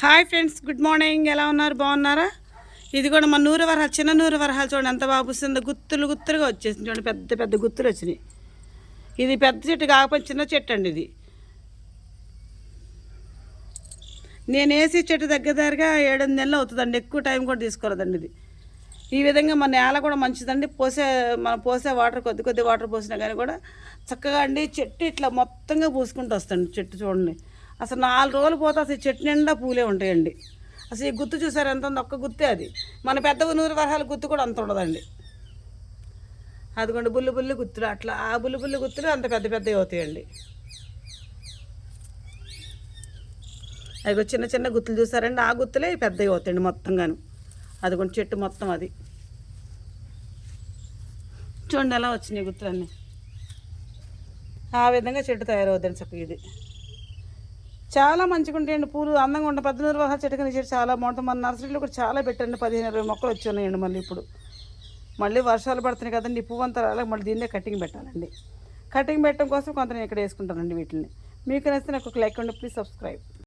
Hi friends good morning. ఎలా ఉన్నారు? బాగున్నారా? ఇది కూడా మన నూరు వరహాలు చిన్న నూరు వరహాలు చూడండి. ఎంత బాగా పూసిందో. గుత్తులు గుత్తులుగా వచ్చేసింది చూడండి పెద్ద పెద్ద గుత్తులు వచ్చినాయి. ఇది పెద్ద చెట్టు కాకపోతే చిన్న చెట్టు అండి ఇది. నేను వేసి చెట్టు దగ్గర దగ్గరగా ఏడు నెలలు అవుతుందండి. ఎక్కువ టైం కూడా తీసుకోలేదండి ఇది. ఈ విధంగా మన నేల కూడా మంచిదండి. పోసే మనం పోసే వాటర్ కొద్ది కొద్ది వాటర్ పోసినా కానీ కూడా చక్కగా అండి. చెట్టు ఇట్లా మొత్తంగా పూసుకుంటూ వస్తుంది చెట్టు చూడండి. అసలు నాలుగు రోజులు పోతే అసలు ఈ చెట్టు నిండా పూలే ఉంటాయండి. అసలు ఈ గుత్తు చూసారు? ఎంత ఉంది? ఒక్క గుత్తే అది. మన పెద్ద నూరు వరహాల గుత్తు కూడా అంత ఉండదండి. అదిగోండి బుల్లు బుల్లు గుత్తులు. అట్లా ఆ బుల్లు బుల్లు గుత్తులు అంత పెద్ద పెద్దవి అవుతాయండి. అవి చిన్న చిన్న గుత్తులు చూసారండి. ఆ గుత్తులే పెద్దవి అవుతాయండి మొత్తంగాను. అదిగోండి చెట్టు మొత్తం అది. చూడండి ఎలా వచ్చినాయి గుత్తులన్నీ. ఆ విధంగా చెట్టు తయారవుద్దండి చక్కగా ఇది. చాలా మంచిగా ఉంటాయండి పూలు అందంగా ఉంటాయి. పద్దెనిమిది నిర్వాహ చెట్టు చెట్టు చాలా బాగుంటుంది మన నర్సరీలో కూడా చాలా పెట్టండి పదిహేను ఇరవై మొక్కలు వచ్చి ఉన్నాయండి మళ్ళీ ఇప్పుడు. మళ్ళీ వర్షాలు పడుతున్నాయి కదండి. పువ్వు అంతా రాలే మళ్ళీ దీన్నే కటింగ్ పెట్టాలండి. కటింగ్ పెట్టడం కోసం కొంత నేను ఇక్కడ వేసుకుంటానండి వీటిని. మీకు నచ్చితే నాకు ఒక లైక్ ఉండి ప్లీజ్ సబ్స్క్రైబ్.